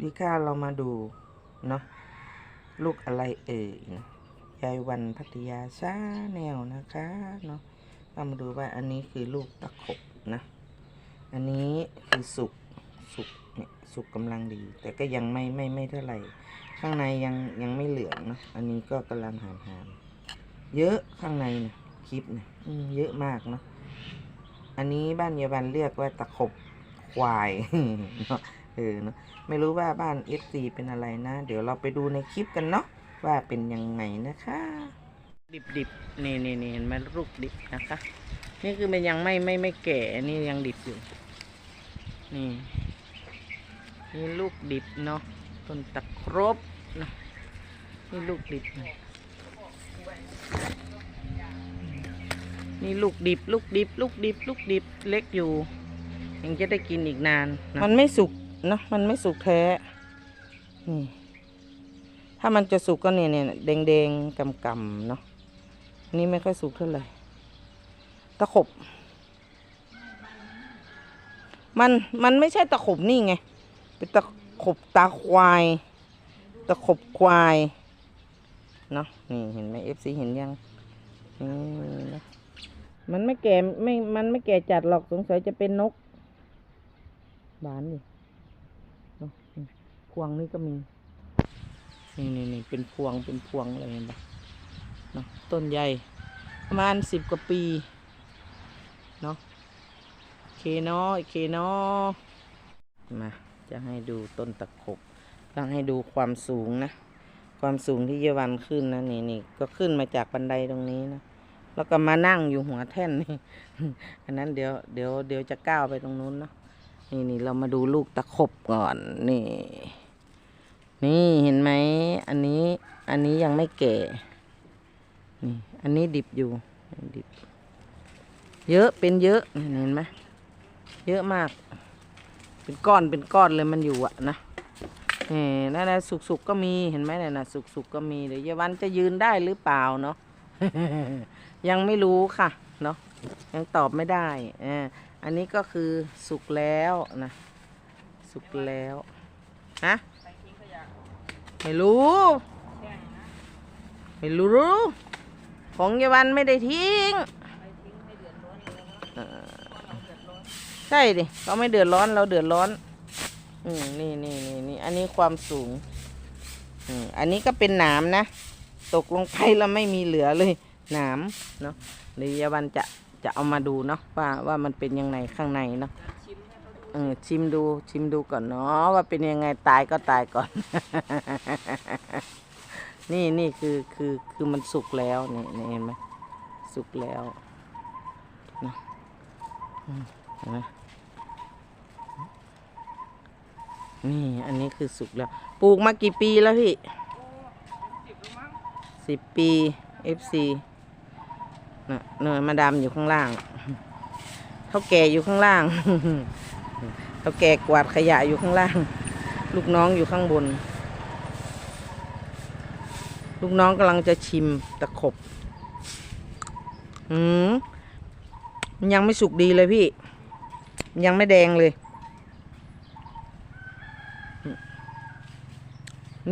ดีค่าเรามาดูเนาะลูกอะไรเอ่ยนะยายวันพัทยาชาแนวนะคะเนาะเรามาดูว่าอันนี้คือลูกตะขบนะ อันนี้คือสุกสุกเนี่ยสุกกำลังดี แต่ก็ยังไม่ไม่ไม่เท่าไหร่ ข้างในยังยังไม่เหลืองนะอันนี้ก็กำลังหามหามเยอะข้างในนะคลิปนะอืมเยอะมากเนาะอันนี้บ้านยายวันเรียกว่าตะขบควายเนาะ เออเนาะไม่รู้ว่าบ้านเอฟซีเป็นอะไรนะ เดี๋ยวเราไปดูในคลิปกันเนาะว่าเป็นยังไงนะคะ ดิบดิบๆนี่นี่นี่เห็นไหมลูกดิบนะคะ นี่คือมันยังไม่ไม่ไม่แก่อันนี่ยังดิบอยู่ นี่ นี่ลูกดิบเนาะต้นตะครบเนาะนี่ลูกดิบนะนี่ลูกดิบ ลูกดิบ ลูกดิบ ลูกดิบเล็กอยู่ ยังจะได้กินอีกนานนะมันไม่สุกเนะมันไม่สุกแท้นี่ถ้ามันจะสุกก็เนี่ยเนี่ยแดงแดงกำกำเนาะนี่ไม่ค่อยสุกเท่าไหร่ตะขบ มันมันไม่ใช่ตะขบนี่ไง เป็นตะขบตาควาย ตะขบควายเนาะนี่เห็นไหมเอฟซีเห็นยังนี่นะมันไม่แก่ไม่ มันไม่แก่จัดหรอกสงสัยจะเป็นนกบานดิเนาะนี่ พวงนี่ก็มี นี่นี่นี่เป็นพวงเป็นพวงอะไรเห็นปะเนาะต้นใหญ่ประมาณสิบกว่าปี เนาะเคเนาะโอเคเนาะมาจะให้ดูต้นตะขบต้องให้ดูความสูงนะ ความสูงที่เยาวันขึ้นนะนี่นี่ก็ขึ้นมาจากบันไดตรงนี้นะ แล้วก็มานั่งอยู่หัวแท่นนี่อันนั้นเดี๋ยวเดี๋ยวเดี๋ยวจะก้าวไปตรงนู้นเนาะนี่นี่เรามาดูลูกตะขบก่อนนี่ นี่เห็นไหม อันนี้อันนี้ยังไม่แก่ นี่ อันนี้ดิบอยู่ดิบเยอะเป็นเยอะเห็นไหมเยอะมาก เป็นก้อนเป็นก้อนเลยมันอยู่อะนะนี่นั่นแหละสุกๆก็มีเห็นไหมเนี่ยนะสุกๆก็มีเดี๋ยวยายวันจะยืนได้หรือเปล่าเนาะยังไม่รู้ค่ะ เนาะยังตอบไม่ได้เอออันนี้ก็คือสุกแล้วนะ สุกแล้วฮะ ไม่รู้ ไม่รู้ ของยายวันไม่ได้ทิ้งเออใช่ดิเขาไม่เดือดร้อนเราเดือดร้อน อืมนี่นี่นี่นี่อันนี้ความสูง อืมอันนี้ก็เป็นหนามนะ ตกลงไปแล้วไม่มีเหลือเลยหนามเนาะเดี๋ยวยายวันจะจะเอามาดูเนาะว่าว่ามันเป็นยังไงข้างในเนาะ เออชิมดูชิมดูก่อนเนาะว่าเป็นยังไงตายก็ตายก่อน นี่นี่คือคือคือมันสุกแล้วนี่นี่เห็นไหมสุกแล้วนะเห็นไหมนี่อันนี้คือสุกแล้ว ปลูกมากี่ปีแล้วพี่สิบปี FC นะเนยมาดามอยู่ข้างล่างเท่าแก่อยู่ข้างล่าง เท่าแก่กวาดขยะอยู่ข้างล่าง ลูกน้องอยู่ข้างบน ลูกน้องกำลังจะชิมตะขบอืมมันยังไม่สุกดีเลยพี่ ยังไม่แดงเลย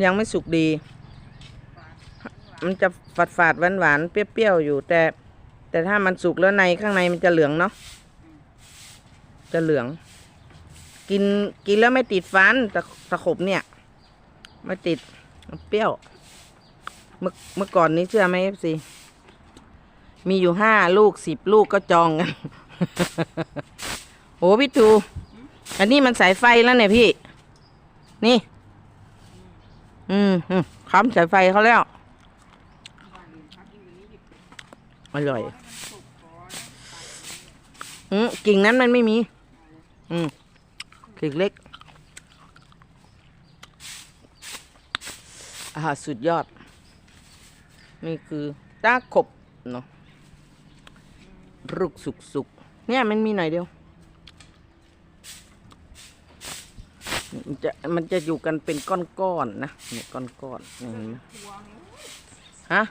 ยังไม่สุกดี มันจะฝาดฝาดหวานหวานเปรี้ยวๆอยู่ แต่ แต่ถ้ามันสุกแล้วในข้างในมันจะเหลืองเนาะจะเหลือง กินกินแล้วไม่ติดฟันแตะตะขบเนี่ยไม่ติดเปรี้ยว เมื่อเมื่อก่อนนี้เชื่อไหมเอฟซีมีอยู่ห้าลูกสิบลูกก็จองกันโอ้พี่ตูอันนี้มันสายไฟแล้วเนี่ยพี่ นี่ อืมอืมค้ำสายไฟเขาแล้ว อร่อย อืมกิ่งนั้นมันไม่มี อืม กิ่งเล็กอาหารสุดยอด นี่คือตาขบเนาะรุกสุกสุกเนี่ยมันมีหน่อยเดียว มันจะมันจะอยู่กันเป็นก้อนๆนะเนี่ยก้อนๆนี่เห็นไหมฮะ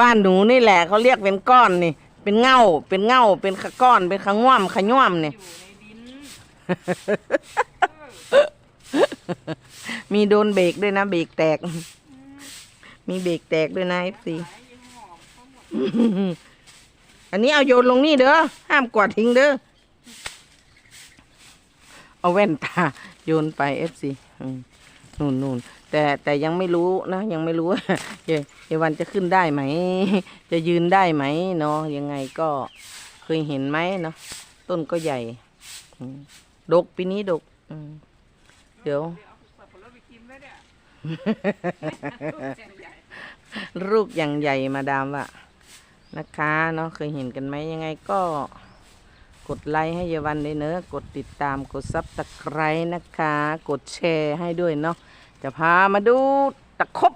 บ้านหนูนี่แหละเขาเรียกเป็นก้อนนี่ เป็นเงาเป็นเงาเป็นขะก้อน เป็นขะง่วมขะง่วมเนี่ยมีโดนเบรกด้วยนะ เบรกแตก มีเบรกแตกด้วยนะเอฟซีอันนี้เอาโยนลงนี่เด้อ ห้ามกวาดทิ้งเด้อ เอาแว่นตา โยนไปเอฟซี นู่นนู่นแต่แต่ยังไม่รู้นะยังไม่รู้ว่าเยวันจะขึ้นได้ไหม จะยืนได้ไหมเนาะยังไงก็เคยเห็นไหมเนาะต้นก็ใหญ่ดกปีนี้ดกเดี๋ยวรดไปกินแล้วเนี่ยใหญ่ลูกอย่างใหญ่มาดามว่านะคะเนาะเคยเห็นกันไหมยังไงก็กดไลค์ให้เยาวันได้เนอะกดติดตามกดซับตะไคร้นะคะ กดแชร์ให้ด้วยเนาะ จะพามาดูตะคบ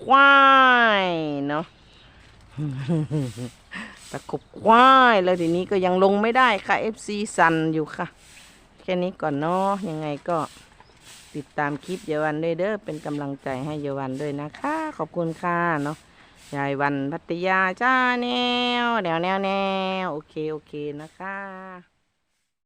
ควายเนาะตะคบควายแล้วทีนี้ก็ยังลงไม่ได้ค่ะ FC สันอยู่ค่ะ แค่นี้ก่อนเนาะยังไงก็ติดตามคลิปเยาวันด้วยเด้อเป็นกำลังใจให้เยาวันด้วยนะคะ ขอบคุณค่ะเนาะยายวันพัทยาจ้าแนวแนวแนวแนวโอเคโอเคนะคะ